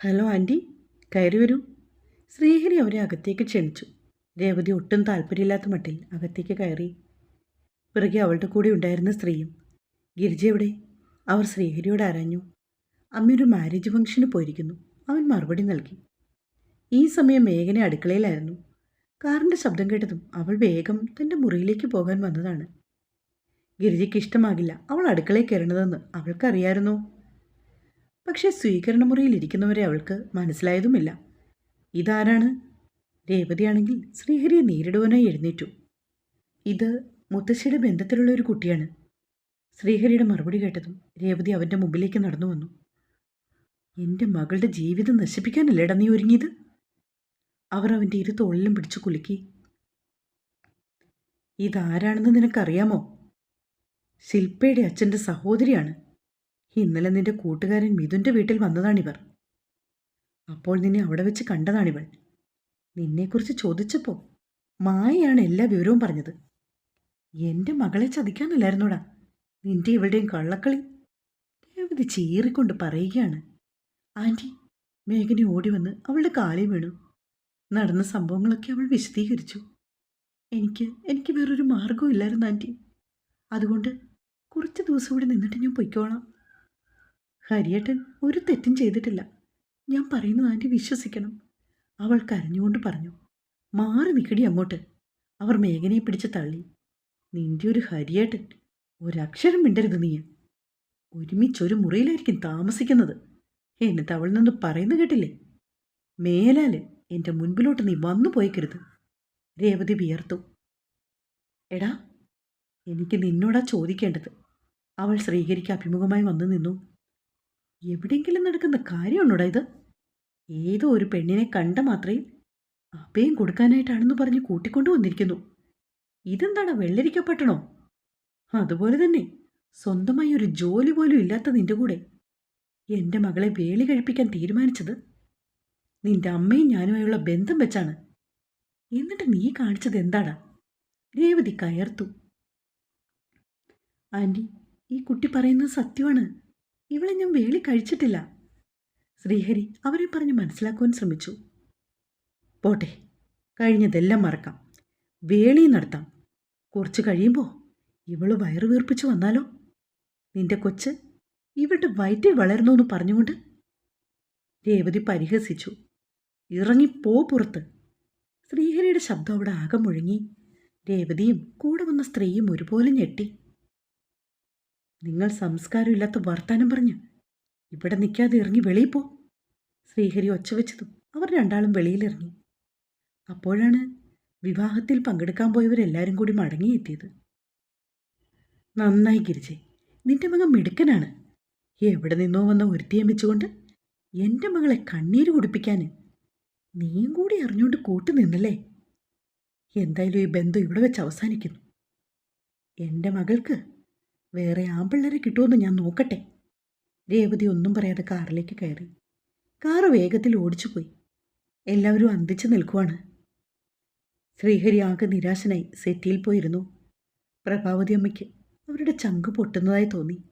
Hello aunty കയറി വരൂ. ശ്രീഹരി അവരെ അകത്തേക്ക് ക്ഷണിച്ചു. രേവതി ഒട്ടും താല്പര്യമില്ലാത്ത മട്ടിൽ അകത്തേക്ക് കയറി. പിറകെ അവളുടെ കൂടെ ഉണ്ടായിരുന്ന സ്ത്രീയും ഗിരിജ എവിടെ? അവർ ശ്രീഹരിയോട് ആരാഞ്ഞു. അമ്മയൊരു മാരേജ് ഫംഗ്ഷന് പോയിരിക്കുന്നു. അവൻ മറുപടി നൽകി. ഈ സമയം മേഘന അടുക്കളയിലായിരുന്നു. കാറിന്റെ ശബ്ദം കേട്ടതും അവൾ വേഗം തന്റെ മുറിയിലേക്ക് പോകാൻ വന്നതാണ്. ഗിരിജയ്ക്ക് ഇഷ്ടമാകില്ല അവൾ അടുക്കളയിൽ കയറണതെന്ന് അവൾക്കറിയായിരുന്നു? പക്ഷേ സ്വീകരണ മുറിയിൽ ഇരിക്കുന്നവരെ അവൾക്ക് മനസ്സിലായതുമില്ല. ഇതാരാണ്? രേവതിയാണെങ്കിൽ ശ്രീഹരിയെ നേരിടുവാനായി എഴുന്നേറ്റു. ഇത് മുത്തശ്ശിയുടെ ബന്ധത്തിലുള്ള ഒരു കുട്ടിയാണ്. ശ്രീഹരിയുടെ മറുപടി കേട്ടതും രേവതി അവന്റെ മുമ്പിലേക്ക് നടന്നു വന്നു എന്റെ മകളുടെ ജീവിതം നശിപ്പിക്കാനല്ലേടാ നീ ഒരുങ്ങിയത്? അവർ അവന്റെ ഇരു തോളിലും പിടിച്ചു കുലുക്കി. ഇതാരാണെന്ന് നിനക്കറിയാമോ? ശില്പയുടെ അച്ഛന്റെ സഹോദരിയാണ്. ഇന്നലെ നിന്റെ കൂട്ടുകാരൻ മിഥുന്റെ വീട്ടിൽ വന്നതാണിവർ. അപ്പോൾ നിന്നെ അവിടെ വെച്ച് കണ്ടതാണിവൾ. നിന്നെക്കുറിച്ച് ചോദിച്ചപ്പോൾ മായയാണ് എല്ലാ വിവരവും പറഞ്ഞത്. എന്റെ മകളെ ചതിക്കാനല്ലായിരുന്നോടാ. നിന്റെ ഇവളുടെയും കള്ളക്കളി. രേവതി ചീറിക്കൊണ്ട് പറയുകയാണ്. ആന്റി മേഘനെ ഓടി വന്ന് അവളുടെ കാലിൽ വീണു. നടന്ന സംഭവങ്ങളൊക്കെ അവൾ വിശദീകരിച്ചു. എനിക്ക് എനിക്ക് വേറൊരു മാർഗവും ഇല്ലായിരുന്നു ആന്റി അതുകൊണ്ട് കുറച്ച് ദിവസം ഇവിടെ നിന്നിട്ട് ഞാൻ പൊയ്ക്കോളാം. ഹരിയേട്ടൻ ഒരു തെറ്റും ചെയ്തിട്ടില്ല. ഞാൻ പറയുന്നത് ആന്റി വിശ്വസിക്കണം. അവൾ കരഞ്ഞുകൊണ്ട് പറഞ്ഞു മാറി നിൽക്കടി അങ്ങോട്ട്. അവർ മേഘനയെ പിടിച്ച് തള്ളി. നിന്റെ ഒരു ഹരിയേട്ടൻ. ഒരക്ഷരം മിണ്ടരുത് നീ. ഒരുമിച്ചൊരു മുറിയിലായിരിക്കും താമസിക്കുന്നത്. എന്നിട്ട് അവൾ നിന്ന് പറയുന്നു കേട്ടില്ലേ? മേലാൽ എന്റെ മുൻപിലോട്ട് നീ വന്നു പോയിക്കരുത്. രേവതി വിയർത്തു. എടാ എനിക്ക് നിന്നോടാ ചോദിക്കേണ്ടത്. അവൾ ശ്രീഹരിക്ക് അഭിമുഖമായി വന്നു നിന്നു. എവിടെയെങ്കിലും നടക്കുന്ന കാര്യമുണ്ടോടാ ഇത്? ഏതോ ഒരു പെണ്ണിനെ കണ്ട മാത്രയും അഭയം കൊടുക്കാനായിട്ടാണെന്ന് പറഞ്ഞ് കൂട്ടിക്കൊണ്ടു വന്നിരിക്കുന്നു. ഇതെന്താണ് വെള്ളരിക്കപ്പെട്ടണോ? അതുപോലെ തന്നെ സ്വന്തമായി ഒരു ജോലി പോലും ഇല്ലാത്ത നിന്റെ കൂടെ. എന്റെ മകളെ വേളി കഴിപ്പിക്കാൻ തീരുമാനിച്ചത് നിന്റെ അമ്മയും ഞാനുമായുള്ള ബന്ധം വെച്ചാണ്. എന്നിട്ട് നീ കാണിച്ചത് എന്താടാ? രേവതി കയർത്തു. ആന്റി ഈ കുട്ടി പറയുന്നത് സത്യമാണ്. ഇവളെ ഞാൻ വേളി കഴിച്ചിട്ടില്ല. ശ്രീഹരി അവരെ പറഞ്ഞ് മനസ്സിലാക്കുവാൻ ശ്രമിച്ചു. പോട്ടെ കഴിഞ്ഞതെല്ലാം മറക്കാം. വേളി നടത്താം. കുറച്ച് കഴിയുമ്പോൾ ഇവൾ വയറു വീർപ്പിച്ചു വന്നാലോ? നിന്റെ കൊച്ച് ഇവളുടെ വയറ്റിൽ വളർന്നു എന്ന് പറഞ്ഞുകൊണ്ട് രേവതി പരിഹസിച്ചു. ഇറങ്ങിപ്പോ പുറത്ത്. ശ്രീഹരിയുടെ ശബ്ദം അവിടെ ആകെ മുഴങ്ങി. രേവതിയും കൂടെ വന്ന സ്ത്രീയും ഒരുപോലെ ഞെട്ടി. നിങ്ങൾ സംസ്കാരമില്ലാത്ത വർത്താനം പറഞ്ഞു. ഇവിടെ നിൽക്കാതെ ഇറങ്ങി വെളിയിൽ പോ. ശ്രീഹരി ഒച്ച വെച്ചതും അവർ രണ്ടാളും വെളിയിലിറങ്ങി. അപ്പോഴാണ് വിവാഹത്തിൽ പങ്കെടുക്കാൻ പോയവരെല്ലാവരും കൂടി മടങ്ങിയെത്തിയത്. നന്നായി ഗിരിജെ നിന്റെ മകൻ മിടുക്കനാണ്. എവിടെ നിന്നോ വന്ന ഒരുത്തിയെ വെച്ചുകൊണ്ട് എന്റെ മകളെ കണ്ണീര് കുടിപ്പിക്കാൻ നീയും കൂടി അറിഞ്ഞുകൊണ്ട് കൂട്ടു നിന്നല്ലേ? എന്തായാലും ഈ ബന്ധം ഇവിടെ വെച്ച് അവസാനിക്കുന്നു. എന്റെ മകൾക്ക് വേറെ ആമ്പിള്ളേരെ കിട്ടുമെന്ന് ഞാൻ നോക്കട്ടെ. രേവതി ഒന്നും പറയാതെ കാറിലേക്ക് കയറി. കാറ് വേഗത്തിൽ ഓടിച്ചു പോയി എല്ലാവരും അന്തിച്ചു നിൽക്കുവാണ്. ശ്രീഹരി ആകെ നിരാശനായി സെറ്റിയിൽ പോയിരുന്നു. പ്രഭാവതി അമ്മയ്ക്ക് അവരുടെ ചങ്ക് പൊട്ടുന്നതായി തോന്നി.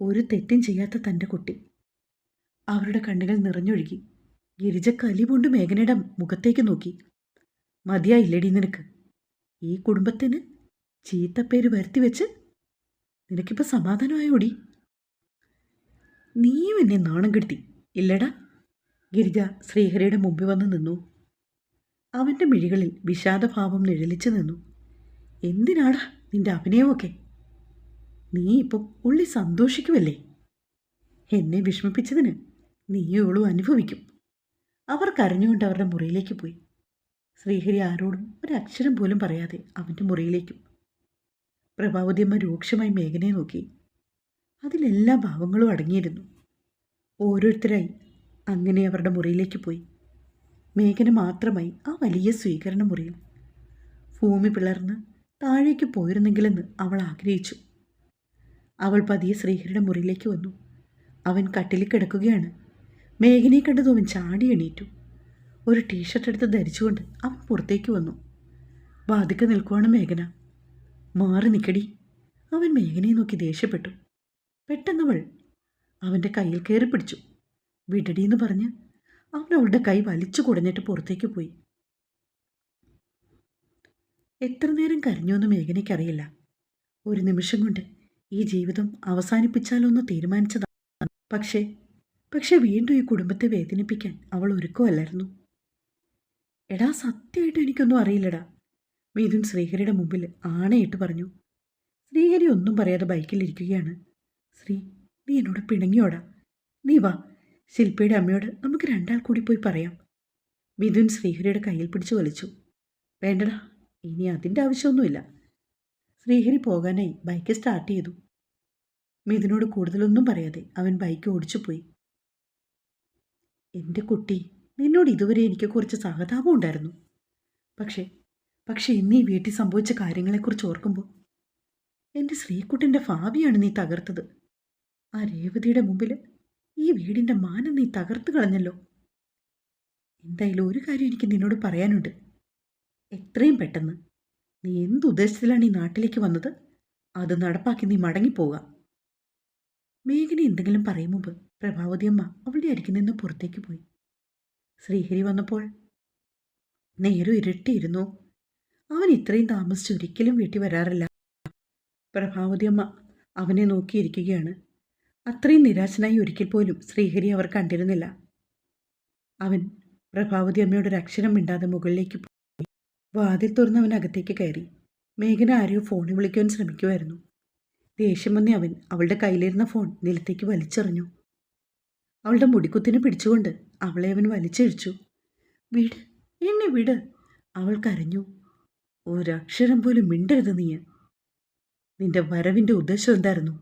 ഒരു തെറ്റും ചെയ്യാത്ത തന്റെ കുട്ടി. അവരുടെ കണ്ണുകൾ നിറഞ്ഞൊഴുകി. ഗിരിജ കലിപൊണ്ട് മേഘനയുടെ മുഖത്തേക്ക് നോക്കി. മതിയായില്ലടി നിനക്ക്? ഈ കുടുംബത്തിന് ചീത്തപ്പേര് വരുത്തി വെച്ച് നിനക്കിപ്പോൾ സമാധാനമായോടി? നീയും എന്നെ നാണം കെടുത്തി. ഇല്ലടാ. ഗിരിജ ശ്രീഹരിയുടെ മുമ്പിൽ വന്ന് നിന്നു. അവന്റെ മിഴികളിൽ വിഷാദഭാവം നിഴലിച്ചു നിന്നു. എന്തിനാടാ നിന്റെ അഭിനയമൊക്കെ? നീ ഇപ്പം ഉള്ളി സന്തോഷിക്കുമല്ലേ എന്നെ വിഷമിപ്പിച്ചതിന് നീയോളും അനുഭവിക്കും. അവർ കരഞ്ഞുകൊണ്ട് അവരുടെ മുറിയിലേക്ക് പോയി. ശ്രീഹരി ആരോടും ഒരക്ഷരം പോലും പറയാതെ അവന്റെ മുറിയിലേക്കും പ്രഭാവതിയമ്മ രൂക്ഷമായി മേഘനയെ നോക്കി. അതിലെല്ലാ ഭാവങ്ങളും അടങ്ങിയിരുന്നു. ഓരോരുത്തരായി അങ്ങനെ അവരുടെ മുറിയിലേക്ക് പോയി. മേഘന മാത്രമായി ആ വലിയ സ്വീകരണ മുറിയിൽ. ഭൂമി പിളർന്ന് താഴേക്ക് പോയിരുന്നെങ്കിലെന്ന് അവൾ ആഗ്രഹിച്ചു. അവൾ പതിയെ ശ്രീഹരിയുടെ മുറിയിലേക്ക് വന്നു. അവൻ കട്ടിലിൽ കിടക്കുകയാണ്. മേഘനയെ കണ്ടത് അവൻ ചാടി എണീറ്റു. ഒരു ടീഷർട്ട് എടുത്ത് ധരിച്ചുകൊണ്ട് അവൻ പുറത്തേക്ക് വന്നു. വാതിക്ക നിൽക്കുവാണ് മേഘന. മാറി നിൽക്കടി അവൻ മേഘനയെ നോക്കി ദേഷ്യപ്പെട്ടു. പെട്ടെന്നവൾ അവന്റെ കയ്യിൽ കയറി പിടിച്ചു. വിടടീന്ന് പറഞ്ഞ് അവൻ അവളുടെ കൈ വലിച്ചു കുടഞ്ഞിട്ട് പുറത്തേക്ക് പോയി. എത്ര നേരം കരഞ്ഞുവെന്ന് മേഘനയ്ക്കറിയില്ല. ഒരു നിമിഷം കൊണ്ട് ഈ ജീവിതം അവസാനിപ്പിച്ചാലോ എന്ന് തീരുമാനിച്ചതാണ് പക്ഷേ പക്ഷെ വീണ്ടും ഈ കുടുംബത്തെ വേദനിപ്പിക്കാൻ അവൾ ഒരുക്കുമല്ലായിരുന്നു. എടാ സത്യമായിട്ട് എനിക്കൊന്നും അറിയില്ലടാ. മിഥുൻ ശ്രീഹരിയുടെ മുമ്പിൽ ആണയിട്ട് പറഞ്ഞു ശ്രീഹരി ഒന്നും പറയാതെ ബൈക്കിലിരിക്കുകയാണ് ശ്രീ നീ എന്നോട് പിണങ്ങിയോടാ. നീ വാ ശില്പയുടെ അമ്മയോട് നമുക്ക് രണ്ടാൾ കൂടി പോയി പറയാം. മിഥുൻ ശ്രീഹരിയുടെ കയ്യിൽ പിടിച്ചു വലിച്ചു. വേണ്ടടാ ഇനി അതിന്റെ ആവശ്യമൊന്നുമില്ല. ശ്രീഹരി പോകാനായി ബൈക്ക് സ്റ്റാർട്ട് ചെയ്തു. മിഥുനോട് കൂടുതലൊന്നും പറയാതെ അവൻ ബൈക്ക് ഓടിച്ചു പോയി എന്റെ കുട്ടി നിന്നോട് ഇതുവരെ എനിക്ക് കുറച്ച് സഹതാപം ഉണ്ടായിരുന്നു. പക്ഷേ പക്ഷേ ഇന്ന് ഈ വീട്ടിൽ സംഭവിച്ച കാര്യങ്ങളെക്കുറിച്ച് ഓർക്കുമ്പോൾ എന്റെ ശ്രീക്കുട്ടിന്റെ ഭാവിയാണ് നീ തകർത്തത്. ആ രേവതിയുടെ മുമ്പിൽ ഈ വീടിന്റെ മാനം നീ തകർത്ത് കളഞ്ഞല്ലോ. എന്തായാലും ഒരു കാര്യം എനിക്ക് നിന്നോട് പറയാനുണ്ട്. എത്രയും പെട്ടെന്ന് നീ എന്ത് ഉദ്ദേശത്തിലാണ് ഈ നാട്ടിലേക്ക് വന്നത്? അത് നടപ്പാക്കി നീ മടങ്ങിപ്പോവുക മേഘന എന്തെങ്കിലും പറയും മുമ്പ് പ്രഭാവതി അമ്മ അവളുടെ അരികിൽ നിന്ന് പുറത്തേക്ക് പോയി. ശ്രീഹരി വന്നപ്പോൾ നേരം ഇരട്ടിയിരുന്നു അവൻ ഇത്രയും താമസിച്ച് ഒരിക്കലും വീട്ടിൽ വരാറില്ല. പ്രഭാവതി അമ്മ അവനെ നോക്കിയിരിക്കുകയാണ്. അത്രയും നിരാശനായി ഒരിക്കൽ പോലും ശ്രീഹരി അവർ കണ്ടിരുന്നില്ല. അവൻ പ്രഭാവതി അമ്മയുടെ ഒരു അക്ഷരം മിണ്ടാതെ മുകളിലേക്ക് പോയി വാതിൽ തുറന്ന് അവൻ അകത്തേക്ക് കയറി. മേഘന ആരെയോ ഫോണിൽ വിളിക്കുവാൻ ശ്രമിക്കുമായിരുന്നു ദേഷ്യം വന്ന അവൻ അവളുടെ കയ്യിലിരുന്ന ഫോൺ നിലത്തേക്ക് വലിച്ചെറിഞ്ഞു. അവളുടെ മുടിക്കുത്തിനെ പിടിച്ചുകൊണ്ട് അവളെ അവൻ വലിച്ചഴിച്ചു. വിട്? എന്നെ വിട്? അവൾ കരഞ്ഞു. ഒരക്ഷരം പോലും മിണ്ടരുത് നീ നിന്റെ വരവിന്റെ ഉദ്ദേശം എന്തായിരുന്നു?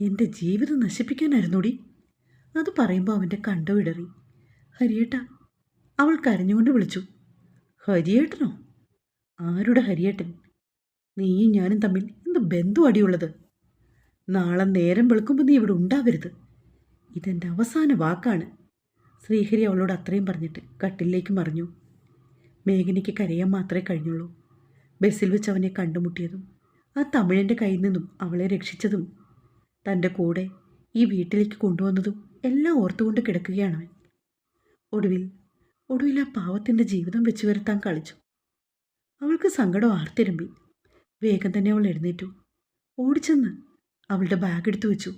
എന്റെ ജീവിതം നശിപ്പിക്കാനായിരുന്നുടി? അത് പറയുമ്പോൾ അവന്റെ കണ്ടോ വിടറി. ഹരിയേട്ട അവൾ കരഞ്ഞുകൊണ്ട് വിളിച്ചു. ഹരിയേട്ടനോ? ആരുടെ ഹരിയേട്ടൻ? നീയും ഞാനും തമ്മിൽ എന്ത് ബന്ധു അടിയുള്ളത്? നാളെ നേരം വെളുക്കുമ്പോൾ നീ ഇവിടെ ഉണ്ടാവരുത്. ഇതെന്റെ അവസാന വാക്കാണ്. ശ്രീഹരി അവളോട് അത്രയും പറഞ്ഞിട്ട് കട്ടിലേക്ക് മറിഞ്ഞു. മേഘനയ്ക്ക് കരയാൻ മാത്രമേ കഴിഞ്ഞുള്ളൂ. ബസ്സിൽ വെച്ച് അവനെ കണ്ടുമുട്ടിയതും ആ തമിഴന്റെ കയ്യിൽ നിന്നും അവളെ രക്ഷിച്ചതും തന്റെ കൂടെ ഈ വീട്ടിലേക്ക് കൊണ്ടുവന്നതും എല്ലാം ഓർത്തുകൊണ്ട് കിടക്കുകയാണ് അവൻ. ഒടുവിൽ ഒടുവിൽ ആ പാവത്തിന്റെ ജീവിതം വെച്ച് വരുത്താൻ കളിച്ചു. അവൾക്ക് സങ്കടം ആർത്തിരമ്പി. വേഗം തന്നെ അവൾ എഴുന്നേറ്റു. ഓടിച്ചെന്ന് അവളുടെ ബാഗ് എടുത്തു വെച്ചു.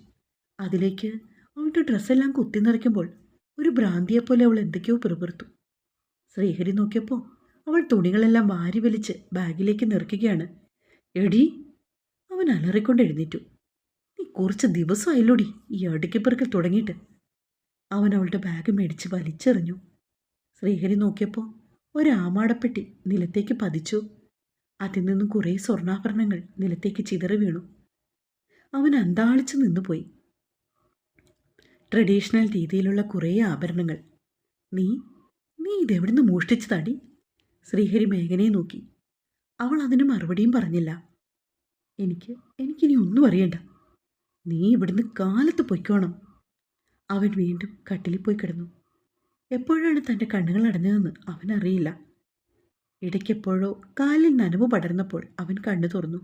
അതിലേക്ക് അവളുടെ ഡ്രസ്സെല്ലാം കുത്തി നിറയ്ക്കുമ്പോൾ ഒരു ഭ്രാന്തിയെപ്പോലെ അവൾ എന്തൊക്കെയോ പിറുപിറുത്തു. ശ്രീഹരി നോക്കിയപ്പോൾ അവൾ തുണികളെല്ലാം വാരി വലിച്ച് ബാഗിലേക്ക് നിറയ്ക്കുകയാണ്. എടി അവൻ അലറിക്കൊണ്ട് എഴുന്നേറ്റു. നീ കുറച്ച് ദിവസമായില്ലോടി ഈ അടുക്കിപ്പറക്കൽ തുടങ്ങിയിട്ട്. അവൻ അവളുടെ ബാഗ് മേടിച്ച് വലിച്ചെറിഞ്ഞു. ശ്രീഹരി നോക്കിയപ്പോൾ ഒരാമാടപ്പെട്ടി നിലത്തേക്ക് പതിച്ചു. അതിൽ നിന്നും കുറേ സ്വർണാഭരണങ്ങൾ നിലത്തേക്ക് ചിതറി വീണു. അവൻ അന്താളിച്ചു നിന്നുപോയി. ട്രഡീഷണൽ രീതിയിലുള്ള കുറേ ആഭരണങ്ങൾ. നീ നീ ഇതെവിടുന്ന് മോഷ്ടിച്ചതാടി? ശ്രീഹരി മേഘനയെ നോക്കി. അവൾ അതിന് മറുപടിയും പറഞ്ഞില്ല. എനിക്ക് എനിക്കിനി ഒന്നും അറിയണ്ട. നീ ഇവിടുന്ന് കാലത്ത് പൊയ്ക്കോണം. അവൻ വീണ്ടും കട്ടിലിൽ പോയി കിടന്നു. എപ്പോഴാണ് തന്റെ കണ്ണുകൾ അടഞ്ഞതെന്ന് അവനറിയില്ല ഇടയ്ക്കെപ്പോഴോ കാലിൽ നനവ് പടർന്നപ്പോൾ അവൻ കണ്ണു തുറന്നു.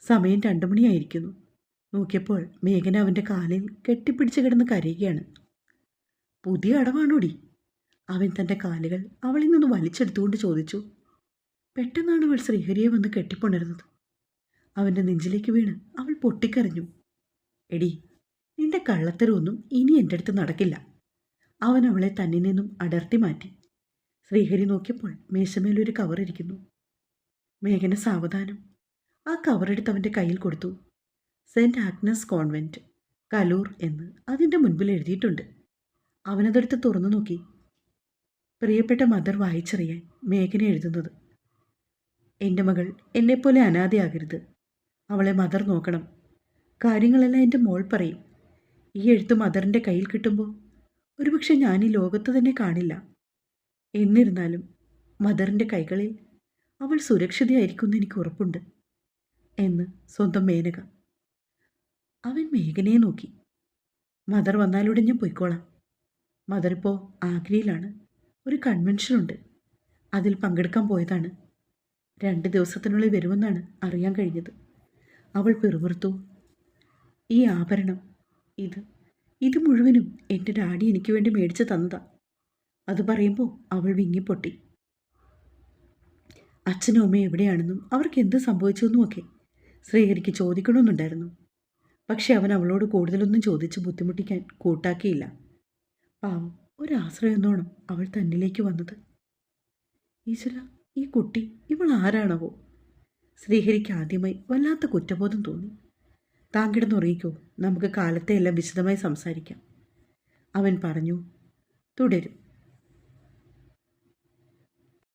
സമയം രണ്ടു മണിയായിരിക്കുന്നു നോക്കിയപ്പോൾ മേഘന അവന്റെ കാലിൽ കെട്ടിപ്പിടിച്ച് കിടന്ന് കരയുകയാണ്. പുതിയ അടവാണോടി? അവൻ തന്റെ കാലുകൾ അവളിൽ നിന്ന് വലിച്ചെടുത്തുകൊണ്ട് ചോദിച്ചു പെട്ടെന്നാണ് അവൾ ശ്രീഹരിയെ വന്ന് കെട്ടിപ്പുണരുന്നത്? അവന്റെ നെഞ്ചിലേക്ക് വീണ് അവൾ പൊട്ടിക്കരഞ്ഞു. എടി നിന്റെ കള്ളത്തരമൊന്നും ഇനി എന്റെ അടുത്ത് നടക്കില്ല. അവൻ അവളെ തന്നിൽ നിന്നും അടർത്തി മാറ്റി. ശ്രീഹരി നോക്കിയപ്പോൾ മേശമേലൊരു കവർ ഇരിക്കുന്നു. മേഘന സാവധാനം ആ കവറെടുത്ത് അവന്റെ കയ്യിൽ കൊടുത്തു. സെന്റ് ആഗ്നസ് കോൺവെന്റ് കലൂർ എന്ന് അതിന്റെ മുൻപിൽ എഴുതിയിട്ടുണ്ട്. അവനതെടുത്ത് തുറന്നു നോക്കി. പ്രിയപ്പെട്ട മദർ വായിച്ചറിയാൻ മേഘന എഴുതുന്നത്. എന്റെ മകൾ എന്നെപ്പോലെ അനാഥയാകരുത്. അവളെ മദർ നോക്കണം. കാര്യങ്ങളെല്ലാം എന്റെ മോൾ പറയും. ഈ എഴുത്ത് മദറിന്റെ കയ്യിൽ കിട്ടുമ്പോൾ ഒരുപക്ഷെ ഞാൻ ഈ ലോകത്ത് തന്നെ കാണില്ല. എന്നിരുന്നാലും മദറിന്റെ കൈകളിൽ അവൾ സുരക്ഷിതയായിരിക്കുമെന്ന് എനിക്ക് ഉറപ്പുണ്ട് എന്ന് സ്വന്തം മേനക. അവൻ മേഘനയെ നോക്കി. മദർ വന്നാലൂടെ ഞാൻ പൊയ്ക്കോളാം. മദർ ഇപ്പോൾ ആഗ്രയിലാണ്. ഒരു കൺവെൻഷനുണ്ട് അതിൽ പങ്കെടുക്കാൻ പോയതാണ്. രണ്ട് ദിവസത്തിനുള്ളിൽ വരുമെന്നാണ് അറിയാൻ കഴിഞ്ഞത്. അവൾ പിറുപിറുത്തു. ഈ ആഭരണം ഇത് ഇത് മുഴുവനും എന്റെ ഡാഡി എനിക്ക് വേണ്ടി മേടിച്ച് തന്നതാ. അത് പറയുമ്പോൾ അവൾ വിങ്ങിപ്പൊട്ടി. അച്ഛനും അമ്മയും എവിടെയാണെന്നും അവർക്ക് എന്ത് സംഭവിച്ചുവെന്നുമൊക്കെ ശ്രീഹരിക്ക് ചോദിക്കണമെന്നുണ്ടായിരുന്നു. പക്ഷെ അവൻ അവളോട് കൂടുതലൊന്നും ചോദിച്ച് ബുദ്ധിമുട്ടിക്കാൻ കൂട്ടാക്കിയില്ല. പാവം ഒരാശ്രയം അവൾ തന്നിലേക്ക് വന്നത്. ഈശ്വര ഈ കുട്ടി ഇവൾ ആരാണവോ? ശ്രീഹരിക്ക് ആദ്യമായി വല്ലാത്ത കുറ്റബോധം തോന്നി. താൻ കിടന്നുറങ്ങിക്കോ നമുക്ക് കാലത്തെ എല്ലാം വിശദമായി സംസാരിക്കാം. അവൻ പറഞ്ഞു തുടരും.